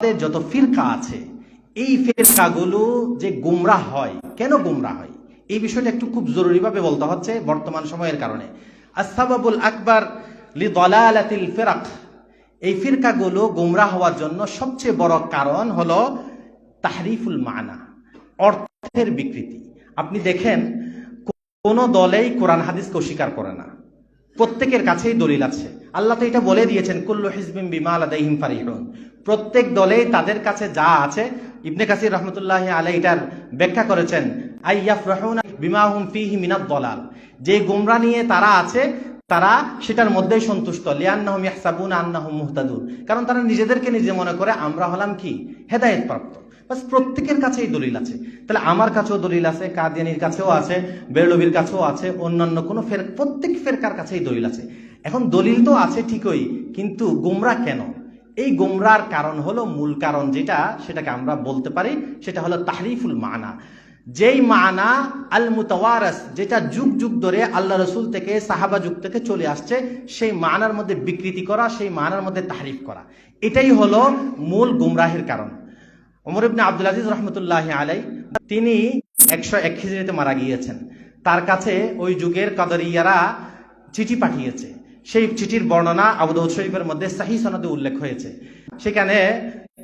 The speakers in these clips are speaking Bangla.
আমাদের যত ফিরকা আছে, এই ফিরকাগুলো যে গুমরাহ হয়, কেন গুমরাহ হয়? এই বিষয়টা একটু খুব জরুরিভাবে বলতে হচ্ছে বর্তমান সময়ের কারণে। আসাবাবুল আকবর লি দলালাতিল ফিরাক। এই ফিরকাগুলো গুমরাহ হওয়ার জন্য সবচেয়ে বড় কারণ হলো তাহরিফুল মানা, অর্থের বিকৃতি। আপনি দেখেন, কোন দলেই কোরআন হাদিসকে অস্বীকার করে না। প্রত্যেকের কাছেই দলিল আছে। আল্লাহ তো এটা বলে দিয়েছেন, কুল্লু হিজবিম বিমা আলাদাইহিম ফারিহুন। প্রত্যেক দলেই তাদের কাছে যা আছে, ইবনে কাসির রহমতুল্লাহ আলাই এটার ব্যাখ্যা করেছেন মিনাদ দলাল। যে গুমরা নিয়ে তারা আছে, তারা সেটার মধ্যেই সন্তুষ্ট। কারণ তারা নিজেদেরকে নিজে মনে করে, আমরা হলাম কি? হেদায়েত প্রাপ্ত প্রত্যেকের কাছেই দলিল আছে। তাহলে আমার কাছেও দলিল আছে, কাদিয়ানির কাছেও আছে, বেরলবির কাছেও আছে, অন্যান্য কোনো ফের, প্রত্যেক ফেরকার কাছেই দলিল আছে। এখন দলিল তো আছে ঠিকই, কিন্তু গুমরা কেন? এই গুমরার কারণ হলো মূল কারণ যেটা সেটাকে আমরা বলতে পারি, সেটা হলো তাহরিফুল মানা। যেই মানা আল মুতাওয়ারাস যেটা যুগ যুগ ধরে আল্লাহ রসুল থেকে, সাহাবা যুগ থেকে চলে আসছে, সেই মানার মধ্যে বিকৃতি করা, সেই মানার মধ্যে তাহরিফ করা। এটাই হলো মূল গুমরাহের কারণ। ওমর ইবনে আব্দুল আজিজ রহমতুল্লাহ আলাই তিনি একশো এক খিজড়িতে মারা গিয়েছেন। তার কাছে ওই যুগের কাদরিয়ারা চিঠি পাঠিয়েছে। সেই চিঠির বর্ণনা আবু দাউদ শরীফের মধ্যে সাহি সনদে উল্লেখ হয়েছে। সেখানে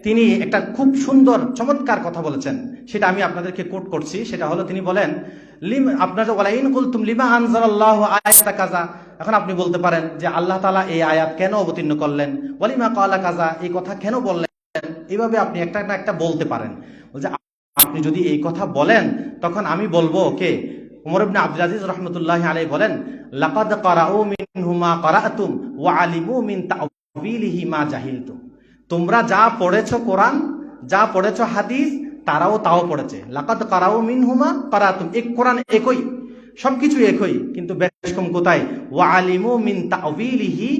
তিনি একটা খুব সুন্দর, চমৎকার কথা বলেছেন। সেটা আমি আপনাদেরকে কোট করছি। সেটা হলো তিনি বলেন, লিম, আপনার ওয়ালাইন কুলতুম লিমা আনজালাল্লাহু আয়াতা কাজা এখন আপনি বলতে পারেন যে আল্লাহ তাআলা এই আয়াত কেন অবতীর্ণ করলেন? ওয়ালিমা কালা কাজা এই কথা কেন বললেন? এইভাবে আপনি একটা না একটা বলতে পারেন। বলছে, আপনি যদি এই কথা বলেন, তখন আমি বলব কে? উমর ইবনে আব্দুল আজিজ রহমতুল্লাহ আলাই বলেন, লাকাদ কারাউ মিনহু মা কারাতুম ওয়া আলিমু মিন তাওবিলিহি মা জাহিলতুম। তোমরা যা পড়েছো কোরআন, যা পড়েছো হাদিস, তারাও তাও পড়েছে। লাকাদ কারাউ মিনহুমা কারাতুম এক কোরআন একই, সবকিছু একই, কিন্তু বেশ কম কোথায়? ওয়া আলিমু মিন তাওবিলিহি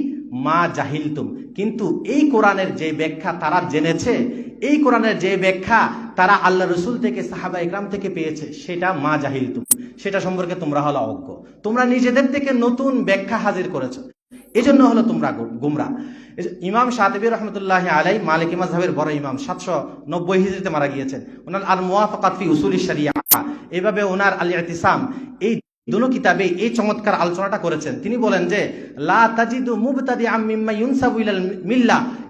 মা জাহিলতুম। কিন্তু এই কোরআনের যে ব্যাখ্যা তারা জেনেছে এই কোরআনের যে ব্যাখ্যা তারা আল্লাহ রসুল থেকে, সাহাবা ইকরাম থেকে পেয়েছে, সেটা মা জাহিলতুম সেটা সম্পর্কে তোমরা হলো অজ্ঞ। তোমরা নিজেদের থেকে নতুন ব্যাখ্যা হাজির করেছ। এই জন্য হলো তোমরা গুমরা। ইমাম সাহেবী রহমতুল্লাহ আলাই মালিক মাজহাবের বড় ইমাম, সাতশো নব্বই হিজড়িতে মারা গিয়েছেন। ওনার আল মুওয়াফাকাত ফি উসুলি শরিয়া। এইভাবে ওনার আল ইতিসাম এই দুনো কিতাবে এই চমৎকার আলোচনাটা করেছেন। তিনি বলেন যে, লা তাজিদু মুবতাদি আম মিম্মা ইউনসাবু ইলাল মিল্লা।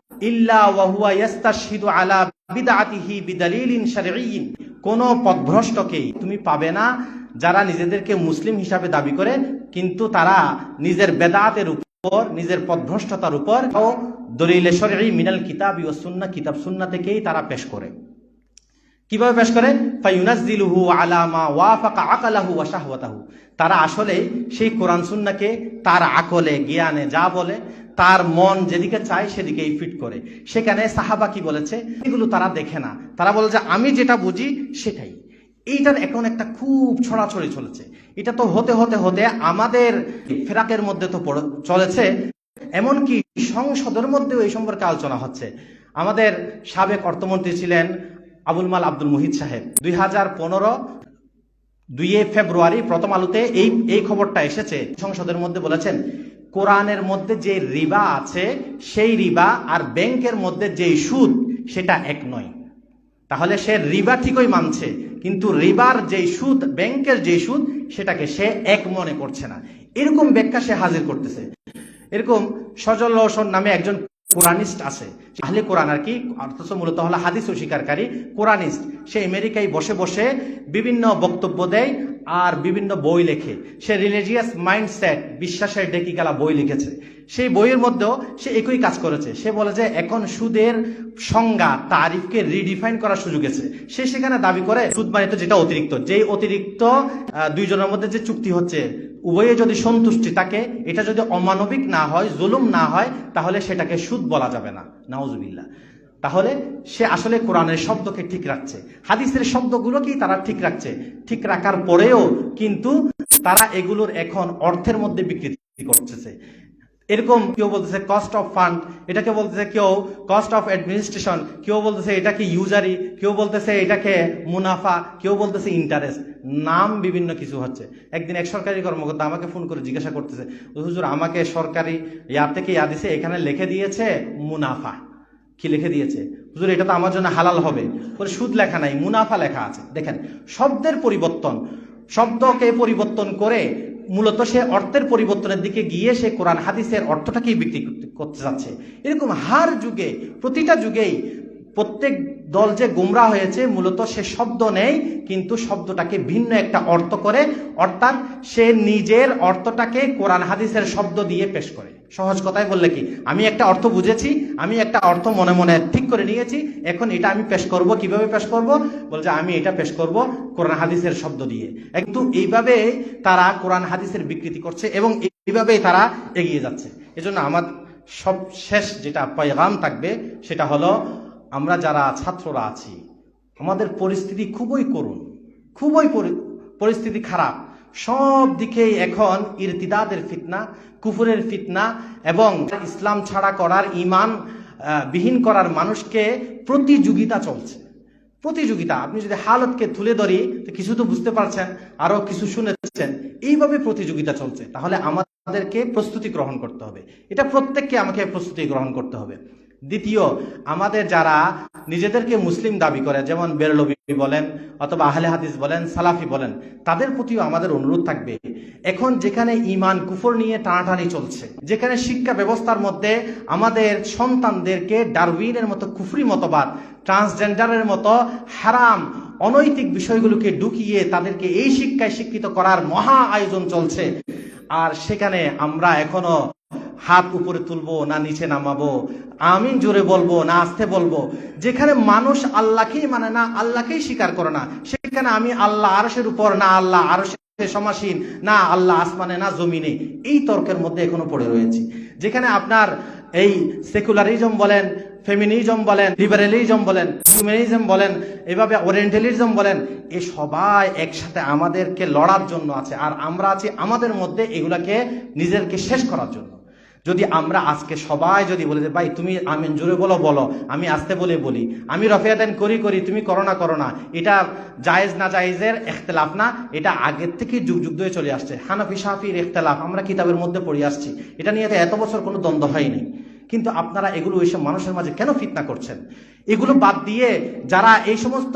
কোন পথভ্রষ্টকে তুমি পাবে না যারা নিজেদেরকে মুসলিম হিসাবে দাবি করে, কিন্তু তারা নিজের বেদাতের উপর, নিজের পথভ্রষ্টতার উপর দলিলে মিনাল কিতাব ও কিতাব সুন্না থেকেই তারা পেশ করে। কীভাবে পেশ করে? ফাইউনাজ্জিলুহু আলা মা ওয়াফাকা আকালাহু ওয়া তারা আসলে সেই কোরআন সুন্নাকে তার আকলে, জ্ঞানে যা বলে, তার মন যেদিকে চায় সেদিকেই ফিট করে। সেখানে সাহাবা কি বলেছে? এগুলো তারা দেখে না। তারা বলে যে, আমি যেটা বুঝি সেটাই। এইটার এখন একটা খুব ছড়াছড়ি চলেছে। এটা তো হতে হতে হতে আমাদের ফেরাকের মধ্যে তো চলেছে। এমনকি সংসদের মধ্যেও এই সম্পর্কে আলোচনা হচ্ছে। আমাদের সাবেক অর্থমন্ত্রী ছিলেন আবুল মাল আব্দুল মুহিদ সাহেব। দুই হাজার পনেরো দুইয়ে ফেব্রুয়ারি প্রথম আলোতে এই এই খবরটা এসেছে। সংসদের মধ্যে বলেছেন, কোরআনের মধ্যে যে রিবা আছে, সেই রিবা আর ব্যাংকের মধ্যে যে সুদ, সেটা এক নয়। তাহলে সে রিবা ঠিকই মানছে, কিন্তু রিবার যে সুদ, ব্যাংকের যে সুদ, সেটাকে সে এক মনে করছে না। এরকম ব্যাখ্যা সে হাজির করতেছে। এরকম সজল রোশন নামে একজন কোরআনিস্ট আছে। আহলে কোরআন আর কি, অথচ মূলত হলো হাদিস ও স্বীকারী কোরআনিস্ট সে আমেরিকায় বসে বসে বিভিন্ন বক্তব্য দেয় আর বিভিন্ন বই লেখে। সে রিলিজিয়াস মাইন্ডসেট বিশ্বাসের ডেকি গেলা বই লিখেছে। সেই বইয়ের মধ্যেও সে একই কাজ করেছে। সে বলে যে, এখন সুদের সংজ্ঞা, তারিফকে রিডিফাইন করার সুযোগ আছে সে সেখানে দাবি করে সুদ মানে তো যেটা অতিরিক্ত, যেই অতিরিক্ত দুইজনের মধ্যে যে চুক্তি হচ্ছে, উভয়ে যদি সন্তুষ্টি থাকে, এটা যদি অমানবিক না হয়, জুলুম না হয়, তাহলে সেটাকে সুদ বলা যাবে না। নাউজুবিল্লা তাহলে সে আসলে কোরআনের শব্দকে ঠিক রাখছে। হাদিসের শব্দগুলোকেই তারা ঠিক রাখছে। ঠিক রাখার পরেও কিন্তু তারা এগুলোর এখন অর্থের মধ্যে বিকৃতি করতেছে। এরকম কেউ বলতেছে কস্ট অফ ফান্ড এটাকে বলতেছে কেউ কস্ট অফ অ্যাডমিনিস্ট্রেশন কেউ বলতেছে এটাকে ইউজারি কেউ বলতেছে এটাকে মুনাফা, কেউ বলতেছে ইন্টারেস্ট নাম বিভিন্ন কিছু হচ্ছে। একদিন এক সরকারি কর্মকর্তা আমাকে ফোন করে জিজ্ঞাসা করতেছে, হুজুর, আমাকে সরকারি ইয়া থেকে ইয়া দিছে, এখানে লিখে দিয়েছে মুনাফা। কি লিখে দিয়েছে? হুজুর, এটা তো আমার জন্য হালাল হবে। বলে সুদ লেখা নাই, মুনাফা লেখা আছে। দেখেন, শব্দের পরিবর্তন, শব্দকে পরিবর্তন করে মূলত সে অর্থের পরিবর্তনের দিকে গিয়ে সে কোরআন, হাদিসের অর্থটাকেই বিক্রি করতে যাচ্ছে। এরকম হার যুগে, প্রতিটা যুগেই প্রত্যেক দল যে গুমরা হয়েছে, মূলত সে শব্দ নেই, কিন্তু শব্দটাকে ভিন্ন একটা অর্থ করে, অর্থাৎ সে নিজের অর্থটাকে কোরআন, হাদিসের শব্দ দিয়ে পেশ করে। সহজ কথায় বললে কি? আমি একটা অর্থ বুঝেছি, আমি একটা অর্থ মনে মনে ঠিক করে নিয়েছি, এখন এটা আমি পেশ করব, কীভাবে পেশ করব? বলছে, আমি এটা পেশ করব কোরআন হাদিসের শব্দ দিয়ে। কিন্তু এইভাবে তারা কোরআন হাদিসের বিকৃতি করছে এবং এইভাবেই তারা এগিয়ে যাচ্ছে। এজন্য আমার সব শেষ যেটা পয়গাম থাকবে, সেটা হলো আমরা যারা ছাত্ররা আছি, আমাদের পরিস্থিতি খুবই করুণ, খুবই পরিস্থিতি খারাপ। সব দিকেই এখন ইরতিদাদের ফিতনা, কুফুরের ফিতনা এবং ইসলাম ছাড়া করার ইমান বিহীন করার মানুষকে প্রতিযোগিতা চলছে। প্রতিযোগিতা, আপনি যদি হালতকে তুলে ধরি, তো কিছু তো বুঝতে পারছেন, আরও কিছু শুনেছেন, এইভাবে প্রতিযোগিতা চলছে। তাহলে আমাদেরকে প্রস্তুতি গ্রহণ করতে হবে। এটা প্রত্যেককে আমাকে প্রস্তুতি গ্রহণ করতে হবে। দ্বিতীয়, আমাদের যারা নিজেদেরকে মুসলিম দাবি করে, যেমন বেরলবি বলেন অথবা আহলে হাদিস বলেন, সালাফি বলেন, তাদের প্রতিও আমাদের অনুরোধ থাকবে, এখন যেখানে ইমান কুফর নিয়ে টানাটানি চলছে, যেখানে শিক্ষা ব্যবস্থার মধ্যে আমাদের সন্তানদেরকে ডারউইনের মতো কুফরি মতবাদ, ট্রান্সজেন্ডারের মতো হারাম, অনৈতিক বিষয়গুলোকে ঢুকিয়ে তাদেরকে এই শিক্ষায় শিক্ষিত করার মহা আয়োজন চলছে, আর সেখানে আমরা এখনও হাত উপরে তুলবো, না নিচে নামাবো। আমিন জোরে বলব, না আস্তে বলব। যেখানে মানুষ আল্লাহকেই মানে না, আল্লাহকেই স্বীকার করে না, সেখানে আমি আল্লাহ আরশের উপর, না আল্লাহ আরশে সমাসীন, না আল্লাহ আসমানে, না জমিনে, এই তর্কের মধ্যে এখনও পড়ে রয়েছি। যেখানে আপনার এই সেকুলারিজম বলেন, ফেমিনিজম বলেন, লিবারেলিজম বলেন, হিউম্যানিজম বলেন, এভাবে ওরিয়েন্টালিজম বলেন, এ সবাই একসাথে আমাদেরকে লড়ার জন্য আছে, আর আমরা আছি আমাদের মধ্যে এগুলাকে নিজেরকে শেষ করার জন্য। যদি আমরা আজকে সবাই যদি বলে যে, ভাই, তুমি আমিন, জোরে বলো বলো। আমি আসতে বলে বলি। আমি রফিয়াদান করি করি, তুমি করো না করো না। এটা জায়েজ না জায়েজের এখতলাফ না, এটা আগের থেকে যুগ যুগ ধরে চলে আসছে। হানাফি সাফির এখতলাফ আমরা কিতাবের মধ্যে পড়ে আসছি। এটা নিয়ে তো এত বছর কোনো দ্বন্দ্ব হয়নি কিন্তু আপনারা এগুলো ওইসব মানুষের মাঝে কেন ফিতনা করছেন? এগুলো বাদ দিয়ে যারা এই সমস্ত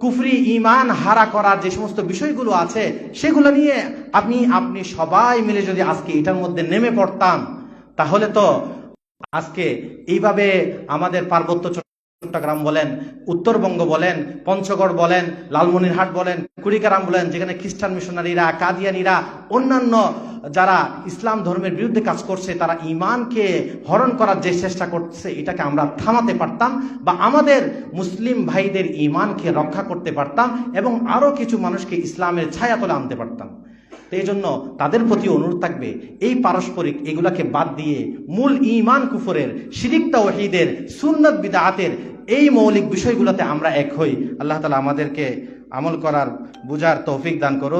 কুফরি ইমান হারা করার যে সমস্ত বিষয়গুলো আছে, সেগুলো নিয়ে আপনি আপনি সবাই মিলে যদি আজকে এটার মধ্যে নেমে পড়তাম তাহলে তো আজকে এইভাবে আমাদের পার্বত্য চট্টগ্রাম বলেন, উত্তরবঙ্গ বলেন, পঞ্চগড় বলেন, লালমনিরহাট বলেন কুড়িকারাম বলেন, যেখানে খ্রিস্টান মিশনারিরা, কাদিয়ানিরা, অন্যান্য যারা ইসলাম ধর্মের বিরুদ্ধে কাজ করছে, তারা ইমানকে হরণ করার যে চেষ্টা করছে, এটাকে আমরা থামাতে পারতাম বা আমাদের মুসলিম ভাইদের ইমানকে রক্ষা করতে পারতাম এবং আরও কিছু মানুষকে ইসলামের ছায়া ছায়াতলে আনতে পারতাম। তো এই জন্য তাদের প্রতি অনুরোধ থাকবে, এই পারস্পরিক এগুলাকে বাদ দিয়ে মূল ইমান কুফরের, শিরিক ওহিদের সুন্নত বিদাতের এই মৌলিক বিষয়গুলোতে আমরা এক হই। আল্লাহ তালা আমাদেরকে আমল করার, বুঝার তৌফিক দান করো